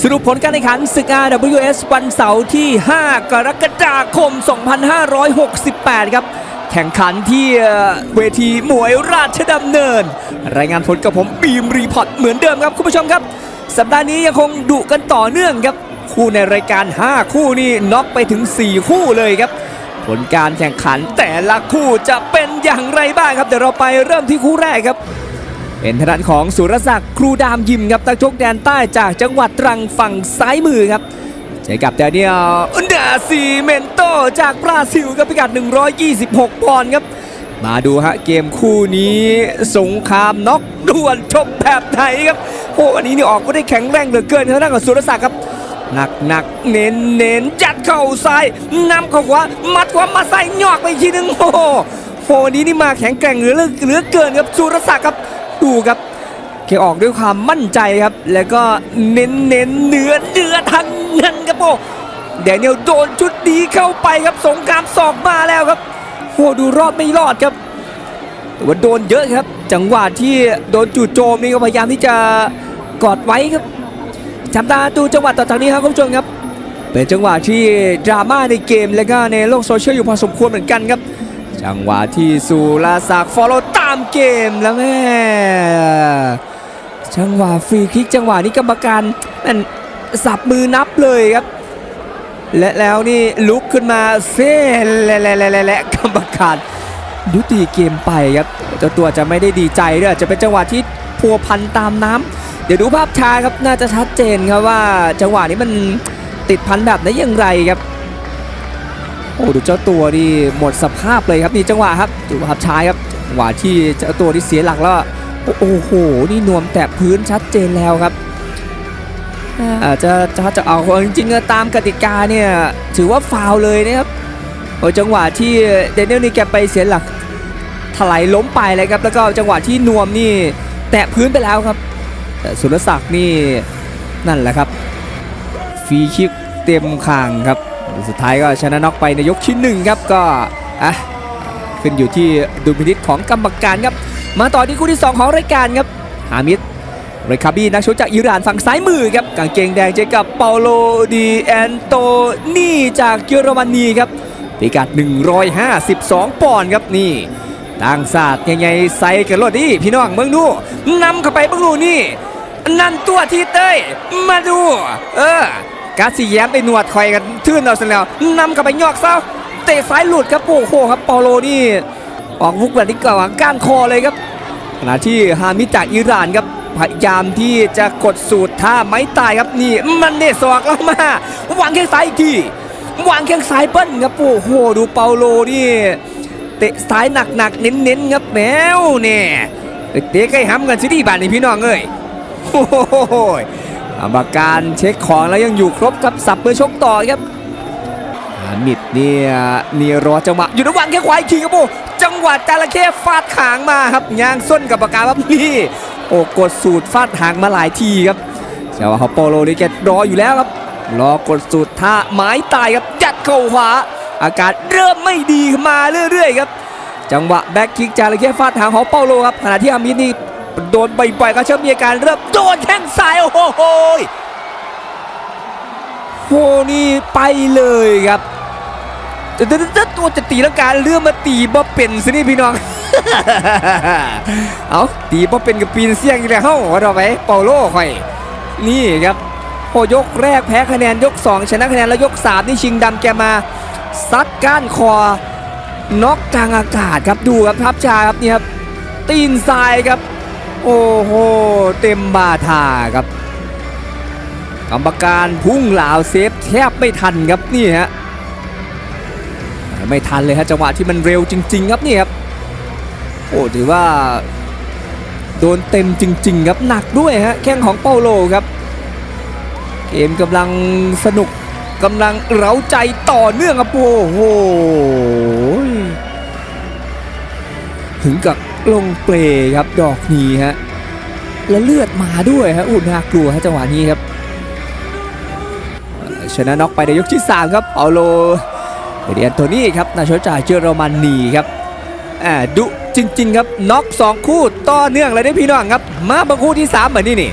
สรุปผลการแข่งขันศึก RWS วันเสาร์ที่ 5 กรกฎาคม 2568 ครับ แข่งขันที่เวทีมวยราชดำเนิน รายงานผลกับผมบีมรีพอร์ตเหมือนเดิมครับ คุณผู้ชมครับ สัปดาห์นี้ยังคงดุกันต่อเนื่องครับ คู่ในรายการ 5 คู่นี่น็อกไปถึง 4 คู่เลยครับ ผลการแข่งขันแต่ละคู่จะเป็นอย่างไรบ้างครับเดี๋ยวเราไปเริ่มที่คู่แรกครับ เป็นทางด้านของสุรศักดิ์ครูดามยิมครับตักชกแดนใต้จากจังหวัดตรังฝั่งซ้ายมือครับเจอกับแดเนียลดาซิเมนโตจากบราซิลครับพิกัด 126 ปอนด์ครับ มาดูฮะเกมคู่นี้สงครามน็อกดวลชมแบบไหนครับโอ้อันนี้นี่ออกก็ได้แข็งแรงเหลือเกินทางด้านของสุรศักดิ์ครับหนักหนักเน้นเน้นจัดเข่าซ้ายนำเข้าขวามัดขวามาใส่หยอกไปทีนึงโอ้โหโหวันนี้นี่มาแข็งแกร่งเหลือเหลือเกินครับสุรศักดิ์ครับ ดูครับแกออกด้วยความมั่นใจครับ แล้วก็เน้นเน้นเนื้อเนื้อทั้งนั้นครับโอ้แดเนียลโดนชุดนี้เข้าไปครับสงครามศอกมาแล้วครับโหดูรอดไม่รอดครับแต่ว่าโดนเยอะครับ จังหวะที่โดนจู่โจมนี่ก็พยายามที่จะกอดไว้ครับจำตาดูจังหวะต่อจากนี้ครับคุณผู้ชมครับ เป็นจังหวะที่ดราม่าในเกมและก็ในโลกโซเชียลอยู่พอสมควรเหมือนกันครับ จังหวะที่สุราศักดิ์ฟอลโล่ตามเกมแล้วแม่จังหวะฟรีคิกจังหวะนี้กรรมการนั่นสับมือนับเลยครับ และแล้วนี่ลุกขึ้นมาเซ่และและและและและกรรมการยุติเกมไปครับเจ้าตัวจะไม่ได้ดีใจด้วยจะเป็นจังหวะที่พัวพันตามน้ำเดี๋ยวดูภาพช้าครับน่าจะชัดเจนครับว่าจังหวะนี้มันติดพันแบบไหนอย่างไรครับ อ้ดูเจ้าตัวนี่หมดสภาพเลยครับนี่จังหวะครับดูภาพช้าครับจังหวะที่เจ้าตัวที่เสียหลักแล้วโอ้โหนี่นวมแตะพื้นชัดเจนแล้วครับอาจจะจะจะเอาจริงๆตามกติกาเนี่ยถือว่าฟาวล์เลยนะครับโอ้จังหวะที่เดนเนลนี่แกไปเสียหลักถลายล้มไปเลยครับแล้วก็จังหวะที่นวมนี่แตะพื้นไปแล้วครับแต่สุรศักดิ์นี่นั่นแหละครับฟรีคิกเต็มคางครับ สุดท้ายก็ชนะน็อกไปในยกที่หนึ่งครับก็อะขึ้นอยู่ที่ดุลพินิจของกรรมการครับ มาต่อที่คู่ที่ 2 ของรายการครับฮามิดเรคาบีนักชกจากอิหร่านฝั่งซ้ายมือครับกางเกงแดงเจอกับเปาโลดีแอนโตนี่จากเยอรมนีครับพิกัด 152 ปอนด์ครับนี่ต่างศาสตร์ยังไงใส่กันรถดิพี่น้องเมืองดูนำเข้าไปเมืองดูนี่ นั่นตัวที่เต้ยมาดู เออ กาสีแย้มไปหนวดคอยกันทื่นเราเสร็จแล้วนำกลับไปยอกเศร้าเตะซ้ายหลุดครับโอ้โหครับเปาโลนี่ออกฟุกแบบนี้กว่างก้านคอเลยครับขณะที่ฮามิจากอิหร่านครับพยายามที่จะกดสูตรท่าไม้ตายครับนี่มันเนสอกแล้วมาวางแข้งซ้ายอีกทีวางแข้งซ้ายเบิ้ลครับโอ้โหดูเปาโลนี่เตะซ้ายหนักๆเน้นๆครับแมวเนี่ยเตะใกล้ห้ำกันสิดีบานนี่พี่น้องเอ้ยโอ้โห กรรมการเช็คของแล้วยังอยู่ครบครับสับมือชกต่อครับฮามิดเนี่ยนี่รอจังหวะอยู่ระหว่างแค่ควายขี่ครับโอ้จังหวะจระเข้ฟาดหางมาครับยางส้นกับปากกาครับนี่โอ้กดสูตรฟาดหางมาหลายทีครับเจ้าฮอปโปโลนี่แกรออยู่แล้วครับรอกดสูตรท่าไม้ตายครับยัดเข้าขวาอากาศเริ่มไม่ดีมาเรื่อยๆครับ จังหวะแบ็คคิกจาระเข้ฟาดหางของเปาโลครับขณะที่อามิดนี่ โดนบ่อยๆก็เชื่อมีอาการเริ่มโดนแข้งซ้ายโอ้โหโหนี่ไปเลยครับจะจะตัวจะตีแล้วการเลื่อมมาตีบ่เป็นสินี่พี่น้องเอาตีบ่เป็นกับปีนเสี่ยงอีกแล้วเฮ้าเราไปเปาโลค่อย นี่ครับโหยกแรกแพ้คะแนนยก 2 ชนะคะแนนแล้วยก 3 นี่ชิงดำแกมาซัดก้านคอน็อกกลางอากาศครับดูครับทับชาครับนี่ครับตีนทรายครับ โอ้โห เต็มบาทาครับ กรรมการพุ่งเหลาวเซฟแทบไม่ทันครับนี่ฮะไม่ทันเลยฮะจังหวะที่มันเร็วจริง ๆ ครับนี่ครับโอ้ถือว่าโดนเต็มจริง ๆ ครับหนักด้วยฮะแข้งของเปาโลครับ เกมกำลังสนุกกำลังเร้าใจต่อเนื่องครับโอ้โหถึงกับ ลงเปลครับดอกนี้ฮะแล้วเลือดมาด้วยฮะอุ่นน่ากลัวฮะจังหวะนี้ครับชนะน็อกไปในยกที่ 3 ครับเอาโลเดียนโทนี่ครับนาโชกจากเยอรมนีครับอ่าดุจริง ๆ ครับน็อก2คู่ต่อเนื่องเลยได้พี่น้องครับ มาบังคู่ที่3เหมือนนี่นี่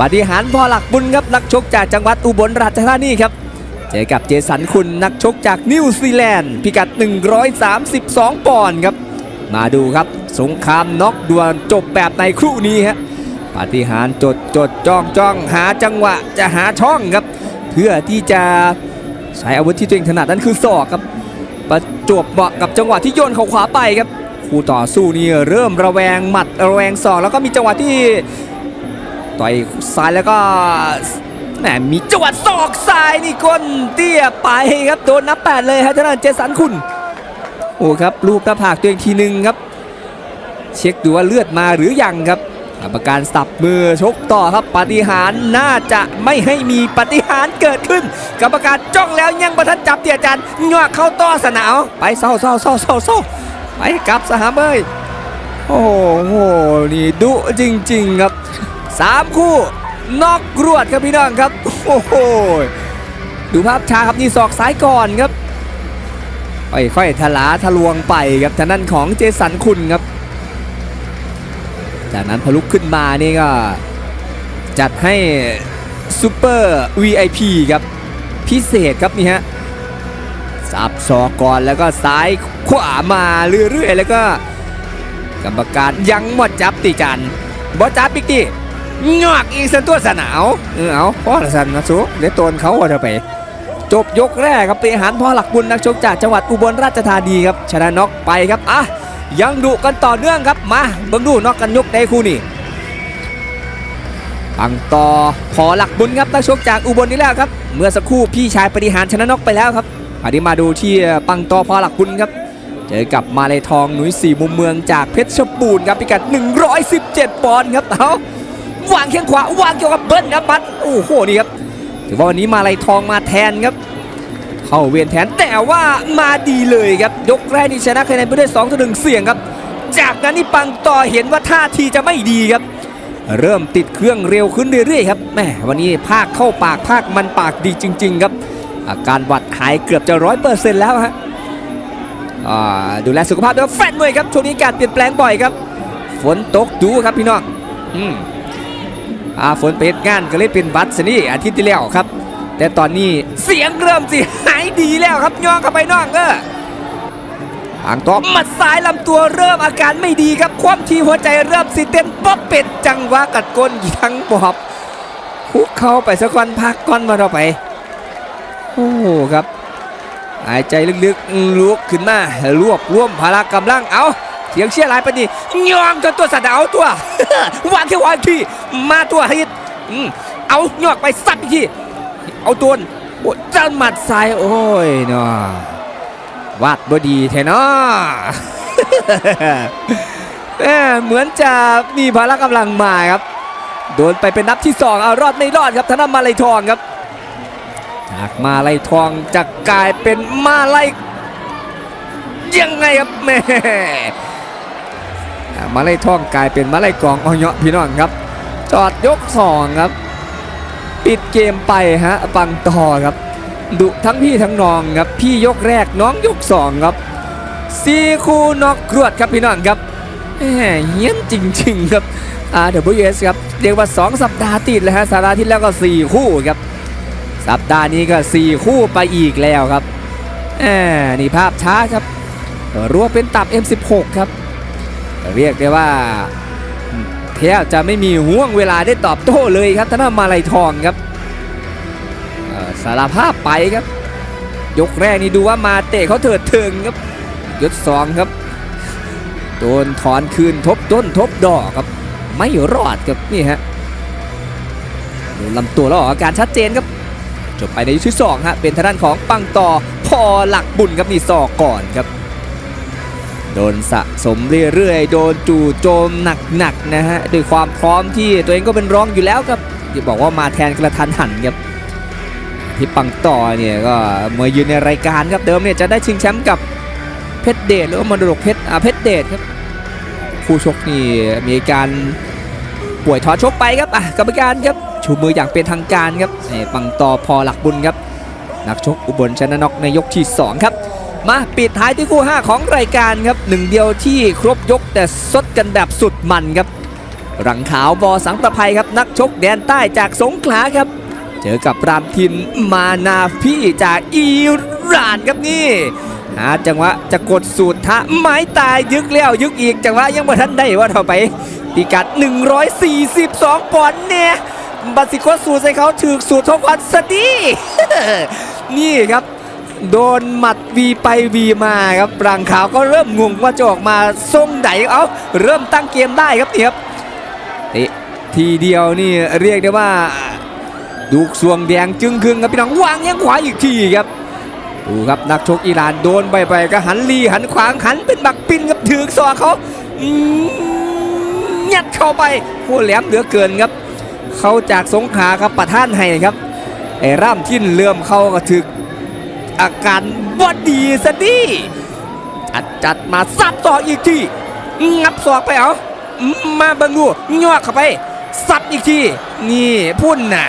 ปฏิหารย์พอหลักบุญครับนักชกจากจังหวัดอุบลราชธานีครับเจอกับเจสันคุณนักชกจากนิวซีแลนด์พิกัด 132 ปอนด์ครับ มาดูครับสงครามน็อกดวลจบแบบในครู่นี้ฮะปาฏิหารย์จดจดจ้องจ้องหาจังหวะจะหาช่องครับ เพื่อที่จะใช้อาวุธที่ตัวเองถนัดนั่นคือศอกครับ ประจวบเหมาะกับจังหวะที่โยนเข่าขวาไปครับคู่ต่อสู้นี่เริ่มระแวงหมัดระแวงศอกแล้วก็มีจังหวะที่ต่อยซ้ายแล้วก็แหมมีจังหวะศอกซ้ายนี่ก้นเตี้ยไปครับโดนนับแปดเลยฮะทางด้านเจสันคุณ โอ้ครับลูกหน้าผากตัวเองทีหนึ่งครับ เช็คดูว่าเลือดมาหรือยังครับกรรมการสับมือชกต่อครับปฏิหารน่าจะไม่ให้มีปฏิหารเกิดขึ้น กรรมการจ้องแล้วยังประทันจับเตียจันงอกเข้าต่อสนามไปเศร้าเศร้าเศร้าเศร้าเศร้าไปกลับสหามเอ้ยโอ้โหนี่ดุจริง ๆครับสามคู่นอกรวดครับพี่น้องครับโอ้โหดูภาพช้าครับนี่ศอกซ้ายก่อนครับ ค่อยๆทลาทะลวงไปครับทางด้านของเจสันคุณครับ จากนั้นพลุกขึ้นมานี่ก็ จัดให้ซูเปอร์ VIP ครับ พิเศษครับนี่ฮะสับศอกก่อนแล้วก็ซ้ายขวามาเรื่อยๆ แล้วก็กรรมการยังหมดจับติจันบอจับอีกทีงอกอีกสันตัวสนาว เออเอาพ่อละสันนะสุเดี๋ยวตนเขาว่าจะไป จบยกแรกครับเปหันพ่อหลักบุญนักชกจากจังหวัดอุบลราชธานีครับชนะน็อกไปครับอะยังดุกันต่อเนื่องครับมาเบิ่งดูน็อกกันยกในคู่นี้ปังต่อพอหลักบุญครับนักชกจากอุบลนี่แล้วครับ เมื่อสักครู่พี่ชายปฏิหารชนะน็อกไปแล้วครับอันนี้มาดูที่ปังต่อพอหลักบุญครับเจอกับมาเลยทองหนุ่ยสี่มุมเมืองจากเพชรบูรณ์ครับพิกัด 117 ปอนด์ครับเอาวางเคียงขวาวางเกี่ยวกับเบิ้ลครับบัดโอ้โหนี่ครับ ถือว่าวันนี้มาลายทองมาแทนครับ เข้าเวียนแทนแต่ว่ามาดีเลยครับ ยกแรกนี่ชนะคะแนนไปด้วย2ต่อ1เสียงครับ จากนั้นนี่ปังต่อเห็นว่าท่าทีจะไม่ดีครับ เริ่มติดเครื่องเร็วขึ้นเรื่อยๆครับแหมวันนี้ภาคเข้าปากภาคมันปากดีจริง ๆ ครับ อาการหวัดหายเกือบจะร้อยเปอร์เซ็นต์แล้วฮะดูแลสุขภาพด้วยแฟนมวยครับช่วงนี้การเปลี่ยนแปลงบ่อยครับ ฝนตกดูครับพี่น้องอืม อาฝนไปเฮ็ดงานก็เลยเป็นบัตรสนี่อาทิตย์ที่แล้วครับ แต่ตอนนี้เสียงเริ่มสิหายดีแล้วครับย่องเข้าไปน้องเอออ่างตอบมัดซ้ายลำตัวเริ่มอาการไม่ดีครับ ความทีหัวใจเริ่มสิเต้นป๊อบเป็ดจังหวะกัดก้นยังบอบคุกเข้าไปสักวันพักก้อนมาเราไป โอ้โหครับ หายใจลึกๆลุกขึ้นมารวบรวมพละกำลังเอา เสียงเชียร์หลายปนนียองจนตัวสัตว์เอาตัววางแค่วางทีมาตัวฮิตเอาหยอกไปสัตว์อีกทีเอาตัวน่ะโอ้จันหมัดซ้ายโอ้ยเนาะวาดบดีแท้เนาะเหมือนจะมีพละกำลังมาครับ โดนไปเป็นนับที่สองเอารอดไม่รอดครับธนมาลัยทองครับจากมาลัยทองจะกลายเป็นมาลัยยังไงครับแม่ มาลัยทองกลายเป็นมาลัยกองออยะพี่น้องครับ จอดยกสองครับ ปิดเกมไปฮะปังต่อครับ ดุทั้งพี่ทั้งน้องครับ พี่ยกแรกน้องยกสองครับซีคูนอกกรวดครับพี่น้องครับเฮี้ยนจริงๆครับ RWS ครับเรียกว่า 2 สัปดาห์ติดเลยฮะสัปดาห์ที่แล้วก็ 4 คู่ครับ สัปดาห์นี้ก็ 4 คู่ไปอีกแล้วครับแหมนี่ภาพช้าครับรัวเป็นตับ M16 ครับ เรียกได้ว่าแทบจะไม่มีห่วงเวลาได้ตอบโต้เลยครับท่านมาลัยทองครับสารภาพไปครับ ยกแรกนี่ดูว่ามาเตะเขาเถิดเทิงครับยศสองครับโดนถอนคืนทบต้นทบดอกครับ ไม่รอดครับนี่ฮะโดนลำตัวแล้วออกอาการชัดเจนครับจบไปในยกที่สองฮะเป็นทางด้านของปังต่อพอหลักบุญครับนี่ศอกก่อนครับ โดนสะสมเรื่อยๆ โดนจู่โจมหนักๆนะฮะด้วยความพร้อมที่ตัวเองก็เป็นรองอยู่แล้วครับที่บอกว่ามาแทนกระทันหันครับที่ปังต่อเนี่ยก็มวยยืนในรายการครับเดิมเนี่ยจะได้ชิงแชมป์กับเพชรเดชหรือว่ามรดกเพชรอ่าเพชรเดชครับผู้ชกนี่มีการป่วยถอนชกไปครับอะกรรมการครับชูมืออย่างเป็นทางการครับปังต่อพอหลักบุญครับนักชกอุบลชนะนอกในยกที่สองครับ มาปิดท้ายที่คู่ 5 ของรายการครับหนึ่งเดียวที่ครบยกแต่สดกันแบบสุดมันครับ รังขาวบอสังประภัยครับนักชกแดนใต้จากสงขลาครับ เจอกับรามทินมานาพี่จากอิหร่านครับนี่หาจังหวะจะกดสูตรทะไม้ตายยึกแล้วยึกอีกจังหวะยังบ่ทันได้ว่าเท่าไปพิกัด 142ปอนด์เนี่ยบัสิโคสูตรใส่เขาถือสูตรทวันสดีนี่ครับ โดนหมัดวีไปวีมาครับรังขาวก็เริ่มงงว่าจะออกมาทรงไหนเอาเริ่มตั้งเกมได้ครับนี่ครับทีเดียวนี่เรียกได้ว่าดูกสวงแดงจึงคึงครับพี่น้องวางยังขวาอีกทีครับดูครับนักชกอิหร่านโดนไปไปก็หันลีหันขวางหันเป็นบักปินครับถือซอกเขาอืมยัดเข้าไปโอ้แหลมเหลือเกินครับ เขาจากสงขาครับประท่านให้ครับไอ้ร่ำทิ้นเลื่อมเข้าก็ถึก อาการบอดีสะดีจัดจัดมาซับศอกอีกทีงับศอกไปเอามาเบังดูย่อเข้าไปซับอีกทีนี่พุ่นน่ะ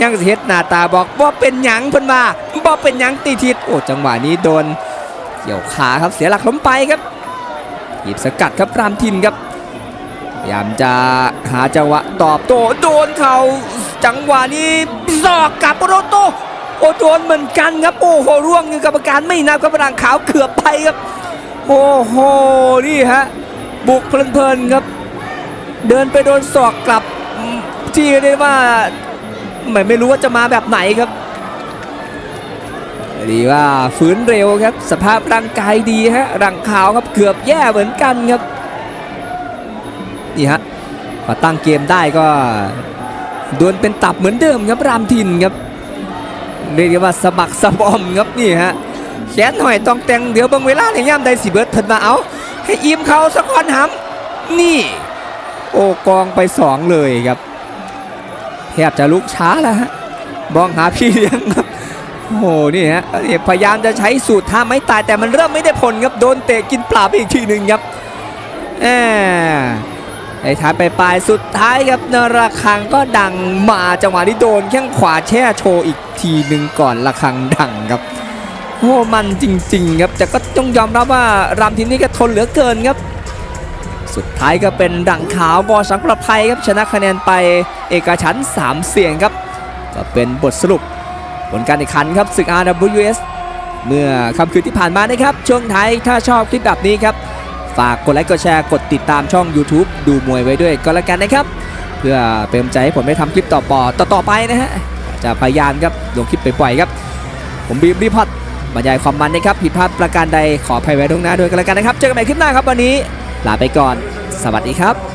ยังเฮ็ดหน้าตาบอกบ่เป็นหยังเพิ่นว่าบ่เป็นหยังตีทิศโอ้จังหวะนี้โดน เกี่ยวขาครับเสียหลักล้มไปครับหยิบสกัดครับรามทินครับพยายามจะหาจังหวะตอบโต้โดนเขาจังหวะนี้ศอกกับโรโต โอ้โดนเหมือนกันครับโอ้โหร่วงกรรมการไม่นับครับรังขาวเกือบไปครับโอ้โหนี่ฮะบุกเพลินๆครับ เดินไปโดนศอกกลับที่เรียกว่าไม่ไม่รู้ว่าจะมาแบบไหนครับดีว่าฟื้นเร็วครับ สภาพร่างกายดีฮะรังขาวครับเกือบแย่เหมือนกันครับนี่ฮะพอตั้งเกมได้ก็โดนเป็นตับเหมือนเดิมครับรามทินครับ เรียกว่าสะบักสะบอมครับนี่ฮะแขนหอยต้องแต่งเดี๋ยวบางเวลาในย่ามใดสิเบิร์ดเพิ่นมาเอาให้อิ่มเขาสะกอนหำนี่ โอ้กองไปสองเลยครับแทบจะลุกช้าแล้วฮะมองหาพี่เลี้ยงครับโอ้โหนี่ฮะพยายามจะใช้สูตรท่าไม่ตายแต่มันเริ่มไม่ได้ผลครับโดนเตะกินปลาไปอีกทีหนึ่งครับแหม ไอ้ท้ายไปปลายสุดท้ายครับนระคังก็ดังมาจังหวะที่โดนแข้งขวาแช่โชว์อีกทีหนึ่งก่อนระคังดังครับโอ้มันจริง ๆ ครับแต่ก็ต้องยอมรับว่ารามทีนี้ก็ทนเหลือเกินครับ สุดท้ายก็เป็นดังขาวบอสังประภัยครับชนะคะแนนไปเอกฉันท์3เสียงครับ ก็เป็นบทสรุปผลการแข่งขันครับศึก RWS เมื่อค่ำคืนที่ผ่านมานะครับ ช่วงท้ายถ้าชอบคลิปแบบนี้ครับ ฝากกดไลค์กดแชร์กดติดตามช่อง YouTube ดูมวยไว้ด้วยก็แล้วกันนะครับ เพื่อเป็นกำลังใจให้ผมได้ทำคลิปต่อปอต่อต่อไปนะฮะจะพยายามครับลงคลิปไปปล่อยครับ ผมบีมรีพอร์ตบรรยายความมันนะครับผิดพลาดประการใดขออภัยไว้ตรงหน้าด้วยกันแล้วกันนะครับ เจอกันใหม่คลิปหน้าครับวันนี้ ลาไปก่อน สวัสดีครับ